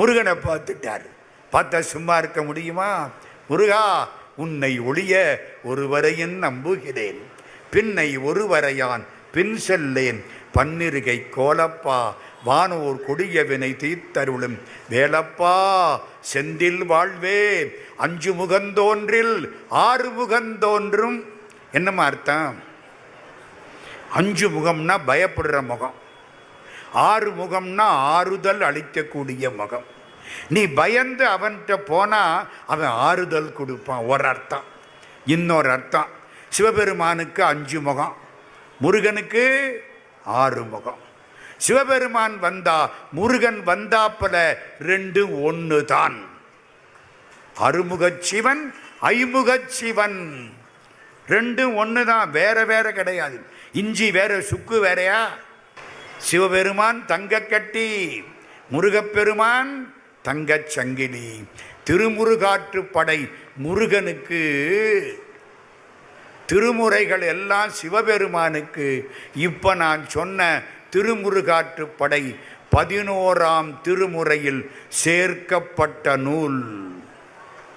முருகனை பார்த்துட்டார். பார்த்தா சும்மா இருக்க முடியுமா? முருகா உன்னை ஒளிய ஒருவரையும் நம்புகிறேன். பின்னை ஒருவரையான் பின் செல்லேன். பன்னிருகை கோலப்பா வானோர் கொடிய வினை தீத்தருளும். வேலப்பா செந்தில் வாழ்வே அஞ்சு முகந்தோன்றில் ஆறு முகந்தோன்றும். என்னம்மா அர்த்தம்? அஞ்சு முகம்னா பயப்படுற முகம். ஆறு முகம்னா ஆறுதல் அளிக்கக்கூடிய முகம். நீ பயந்து அவன்கிட்ட போனால் அவன் ஆறுதல் கொடுப்பான் ஒரு அர்த்தம் இன்னொரு அர்த்தம் சிவபெருமானுக்கு அஞ்சு முகம் முருகனுக்கு ஆறு முகம். சிவபெருமான் வந்தா முருகன் வந்தாப்பல ரெண்டு ஒன்று தான். அறுமுகச் சிவன் ஐமுகச் சிவன். ரெண்டும் ஒன்று தான் வேற வேற கிடையாது. இஞ்சி வேற சுக்கு வேறையா? சிவபெருமான் தங்கக்கட்டி முருகப்பெருமான் தங்கச் சங்கிலி திருமுருகாற்று படை முருகனுக்கு. திருமுறைகள் எல்லாம் சிவபெருமானுக்கு. இப்போ நான் சொன்ன திருமுருகாற்று படை பதினோராம் திருமுறையில் சேர்க்கப்பட்ட நூல்.